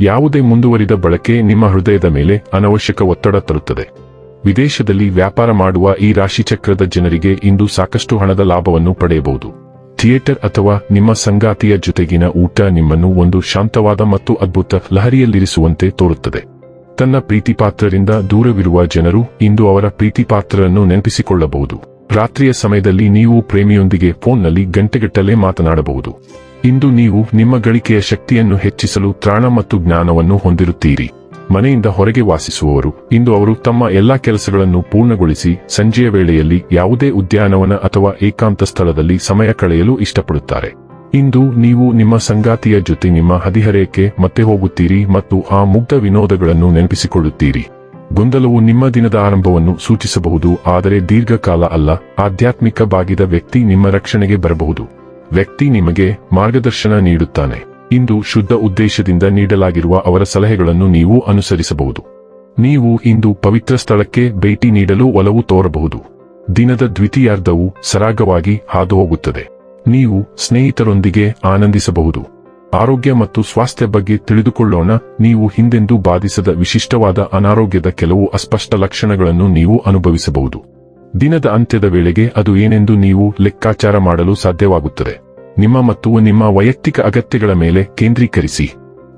ಯಾವುದೇ ಮುಂದುವರಿದ ಬಳಕೆ ನಿಮ್ಮ ಹೃದಯದ ಮೇಲೆ ಅನವಶ್ಯಕ ಒತ್ತಡ ತರುತ್ತದೆ. ವಿದೇಶದಲ್ಲಿ ವ್ಯಾಪಾರ ಮಾಡುವ ಈ ರಾಶಿಚಕ್ರದ ಜನರಿಗೆ ಇಂದು ಸಾಕಷ್ಟು ಹಣದ ಲಾಭವನ್ನು ಪಡೆಯಬಹುದು. ಥಿಯೇಟರ್ ಅಥವಾ ನಿಮ್ಮ ಸಂಗಾತಿಯ ಜೊತೆಗಿನ ಊಟ ನಿಮ್ಮನ್ನು ಒಂದು ಶಾಂತವಾದ ಮತ್ತು ಅದ್ಭುತ ಲಹರಿಯಲ್ಲಿರಿಸುವಂತೆ ತೋರುತ್ತದೆ. ತನ್ನ ಪ್ರೀತಿಪಾತ್ರರಿಂದ ದೂರವಿರುವ ಜನರು ಇಂದು ಅವರ ಪ್ರೀತಿಪಾತ್ರರನ್ನು ನೆನಪಿಸಿಕೊಳ್ಳಬಹುದು. ರಾತ್ರಿಯ ಸಮಯದಲ್ಲಿ ನೀವು ಪ್ರೇಮಿಯೊಂದಿಗೆ ಫೋನ್ನಲ್ಲಿ ಗಂಟೆಗಟ್ಟಲೆ ಮಾತನಾಡಬಹುದು. ಇಂದು ನೀವು ನಿಮ್ಮ ಗಳಿಕೆಯ ಶಕ್ತಿಯನ್ನು ಹೆಚ್ಚಿಸಲು ತ್ರಾಣ ಮತ್ತು ಜ್ಞಾನವನ್ನು ಹೊಂದಿರುತ್ತೀರಿ. ಮನೆಯಿಂದ ಹೊರಗೆ ವಾಸಿಸುವವರು, ಇಂದು ಅವರು ತಮ್ಮ ಎಲ್ಲಾ ಕೆಲಸಗಳನ್ನು ಪೂರ್ಣಗೊಳಿಸಿ, ಸಂಜೆಯ ವೇಳೆಯಲ್ಲಿ ಯಾವುದೇ ಉದ್ಯಾನವನ ಅಥವಾ ಏಕಾಂತ ಸ್ಥಳದಲ್ಲಿ ಸಮಯ ಕಳೆಯಲು ಇಷ್ಟಪಡುತ್ತಾರೆ. ಇಂದು ನೀವು ನಿಮ್ಮ ಸಂಗಾತಿಯ ಜೊತೆ ನಿಮ್ಮ ಹದಿಹರೆಯಕ್ಕೆ ಮತ್ತೆ ಹೋಗುತ್ತೀರಿ ಮತ್ತು ಆ ಮುಗ್ಧ ವಿನೋದಗಳನ್ನು ನೆನಪಿಸಿಕೊಳ್ಳುತ್ತೀರಿ. ಗೊಂದಲವು ನಿಮ್ಮ ದಿನದ ಆರಂಭವನ್ನು ಸೂಚಿಸಬಹುದು, ಆದರೆ ದೀರ್ಘಕಾಲ ಅಲ್ಲ, ಆಧ್ಯಾತ್ಮಿಕ ಬಾಗಿದ ವ್ಯಕ್ತಿ ನಿಮ್ಮ ರಕ್ಷಣೆಗೆ ಬರಬಹುದು. ವ್ಯಕ್ತಿ ನಿಮಗೆ ಮಾರ್ಗದರ್ಶನ ನೀಡುತ್ತಾನೆ. ಇಂದು ಶುದ್ಧ ಉದ್ದೇಶದಿಂದ ನೀಡಲಾಗಿರುವ ಅವರ ಸಲಹೆಗಳನ್ನು ನೀವು ಅನುಸರಿಸಬಹುದು. ನೀವು ಇಂದು ಪವಿತ್ರ ಸ್ಥಳಕ್ಕೆ ಭೇಟಿ ನೀಡಲು ಒಲವು ತೋರಬಹುದು. ದಿನದ ದ್ವಿತೀಯಾರ್ಧವು ಸರಾಗವಾಗಿ ಹಾದುಹೋಗುತ್ತದೆ. ನೀವು ಸ್ನೇಹಿತರೊಂದಿಗೆ ಆನಂದಿಸಬಹುದು. ಆರೋಗ್ಯ ಮತ್ತು ಸ್ವಾಸ್ಥ್ಯ ಬಗ್ಗೆ ತಿಳಿದುಕೊಳ್ಳೋಣ. ನೀವು ಹಿಂದೆಂದೂ ಬಾಧಿಸದ ವಿಶಿಷ್ಟವಾದ ಅನಾರೋಗ್ಯದ ಕೆಲವು ಅಸ್ಪಷ್ಟ ಲಕ್ಷಣಗಳನ್ನು ನೀವು ಅನುಭವಿಸಬಹುದು. ದಿನದ ಅಂತ್ಯದ ವೇಳೆಗೆ ಅದು ಏನೆಂದು ನೀವು ಲೆಕ್ಕಾಚಾರ ಮಾಡಲು ಸಾಧ್ಯವಾಗುತ್ತದೆ. ನಿಮ್ಮ ಮತ್ತು ನಿಮ್ಮ ವೈಯಕ್ತಿಕ ಅಗತ್ಯಗಳ ಮೇಲೆ ಕೇಂದ್ರೀಕರಿಸಿ.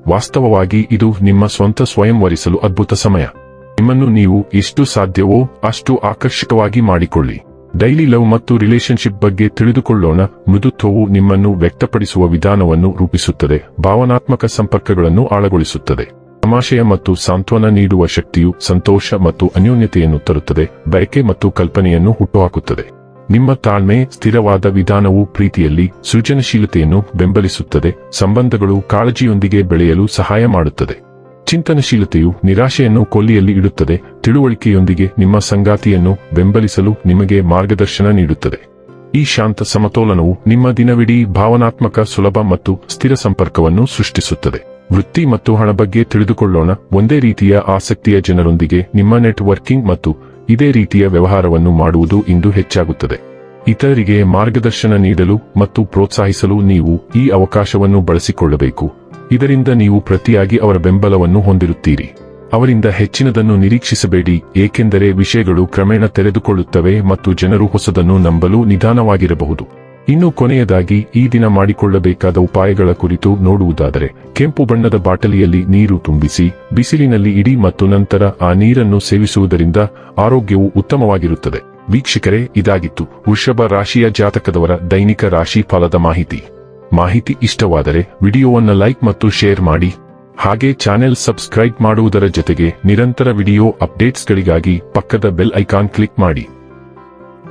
ವಾಸ್ತವವಾಗಿ ಇದು ನಿಮ್ಮ ಸ್ವಂತ ಸ್ವಯಂವರಿಸಲು ಅದ್ಭುತ ಸಮಯ. ನಿಮ್ಮನ್ನು ನೀವು ಎಷ್ಟು ಸಾಧ್ಯವೋ ಅಷ್ಟು ಆಕರ್ಷಕವಾಗಿ ಮಾಡಿಕೊಳ್ಳಿ. ಡೈಲಿ ಲವ್ ಮತ್ತು ರಿಲೇಶನ್ಶಿಪ್ ಬಗ್ಗೆ ತಿಳಿದುಕೊಳ್ಳೋಣ. ಮೃದುತ್ವವು ನಿಮ್ಮನ್ನು ವ್ಯಕ್ತಪಡಿಸುವ ವಿಧಾನವನ್ನು ರೂಪಿಸುತ್ತದೆ. ಭಾವನಾತ್ಮಕ ಸಂಪರ್ಕಗಳನ್ನು ಆಳಗೊಳಿಸುತ್ತದೆ. ತಮಾಷೆಯ ಮತ್ತು ಸಾಂತ್ವನ ನೀಡುವ ಶಕ್ತಿಯು ಸಂತೋಷ ಮತ್ತು ಅನ್ಯೋನ್ಯತೆಯನ್ನು ತರುತ್ತದೆ, ಬಯಕೆ ಮತ್ತು ಕಲ್ಪನೆಯನ್ನು ಹುಟ್ಟುಹಾಕುತ್ತದೆ. ನಿಮ್ಮ ತಾಳ್ಮೆ, ಸ್ಥಿರವಾದ ವಿಧಾನವು ಪ್ರೀತಿಯಲ್ಲಿ ಸೃಜನಶೀಲತೆಯನ್ನು ಬೆಂಬಲಿಸುತ್ತದೆ, ಸಂಬಂಧಗಳು ಕಾಳಜಿಯೊಂದಿಗೆ ಬೆಳೆಯಲು ಸಹಾಯ ಮಾಡುತ್ತದೆ. ಚಿಂತನಶೀಲತೆಯು ನಿರಾಶೆಯನ್ನು ಕೊಲ್ಲಿಯಲ್ಲಿ ಇಡುತ್ತದೆ, ತಿಳುವಳಿಕೆಯೊಂದಿಗೆ ನಿಮ್ಮ ಸಂಗಾತಿಯನ್ನು ಬೆಂಬಲಿಸಲು ನಿಮಗೆ ಮಾರ್ಗದರ್ಶನ ನೀಡುತ್ತದೆ. ಈ ಶಾಂತ ಸಮತೋಲನವು ನಿಮ್ಮ ದಿನವಿಡೀ ಭಾವನಾತ್ಮಕ ಸುಲಭ ಮತ್ತು ಸ್ಥಿರ ಸಂಪರ್ಕವನ್ನು ಸೃಷ್ಟಿಸುತ್ತದೆ. ವೃತ್ತಿ ಮತ್ತು ಹಣ ಬಗ್ಗೆ ತಿಳಿದುಕೊಳ್ಳೋಣ. ಒಂದೇ ರೀತಿಯ ಆಸಕ್ತಿಯ ಜನರೊಂದಿಗೆ ನಿಮ್ಮ ನೆಟ್ವರ್ಕಿಂಗ್ ಮತ್ತು ಇದೇ ರೀತಿಯ ವ್ಯವಹಾರವನ್ನು ಮಾಡುವುದು ಇಂದು ಹೆಚ್ಚಾಗುತ್ತದೆ. ಇತರರಿಗೆ ಮಾರ್ಗದರ್ಶನ ನೀಡಲು ಮತ್ತು ಪ್ರೋತ್ಸಾಹಿಸಲು ನೀವು ಈ ಅವಕಾಶವನ್ನು ಬಳಸಿಕೊಳ್ಳಬೇಕು. ಇದರಿಂದ ನೀವು ಪ್ರತಿಯಾಗಿ ಅವರ ಬೆಂಬಲವನ್ನು ಹೊಂದಿರುತ್ತೀರಿ. ಅವರಿಂದ ಹೆಚ್ಚಿನದನ್ನು ನಿರೀಕ್ಷಿಸಬೇಡಿ, ಏಕೆಂದರೆ ವಿಷಯಗಳು ಕ್ರಮೇಣ ತೆರೆದುಕೊಳ್ಳುತ್ತವೆ ಮತ್ತು ಜನರು ಹೊಸದನ್ನು ನಂಬಲು ನಿಧಾನವಾಗಿರಬಹುದು. ಇನ್ನು ಕೊನೆಯದಾಗಿ ಈ ದಿನ ಮಾಡಿಕೊಳ್ಳಬೇಕಾದ ಉಪಾಯಗಳ ಕುರಿತು ನೋಡುವುದಾದರೆ, ಕೆಂಪು ಬಣ್ಣದ ಬಾಟಲಿಯಲ್ಲಿ ನೀರು ತುಂಬಿಸಿ, ಬಿಸಿಲಿನಲ್ಲಿ ಇಡಿ ಮತ್ತು ನಂತರ ಆ ನೀರನ್ನು ಸೇವಿಸುವುದರಿಂದ ಆರೋಗ್ಯವು ಉತ್ತಮವಾಗಿರುತ್ತದೆ. ವೀಕ್ಷಕರೇ, ಇದಾಗಿತ್ತು ವೃಷಭ ರಾಶಿಯ ಜಾತಕದವರ ದೈನಿಕ ರಾಶಿ ಫಲದ ಮಾಹಿತಿ. ಮಾಹಿತಿ ಇಷ್ಟವಾದರೆ ವಿಡಿಯೋವನ್ನು ಲೈಕ್ ಮತ್ತು ಶೇರ್ ಮಾಡಿ. ಹಾಗೆ ಚಾನೆಲ್ ಸಬ್ಸ್ಕ್ರೈಬ್ ಮಾಡುವುದರ ಜೊತೆಗೆ ನಿರಂತರ ವಿಡಿಯೋ ಅಪ್ಡೇಟ್ಸ್ಗಳಿಗಾಗಿ ಪಕ್ಕದ ಬೆಲ್ ಐಕಾನ್ ಕ್ಲಿಕ್ ಮಾಡಿ.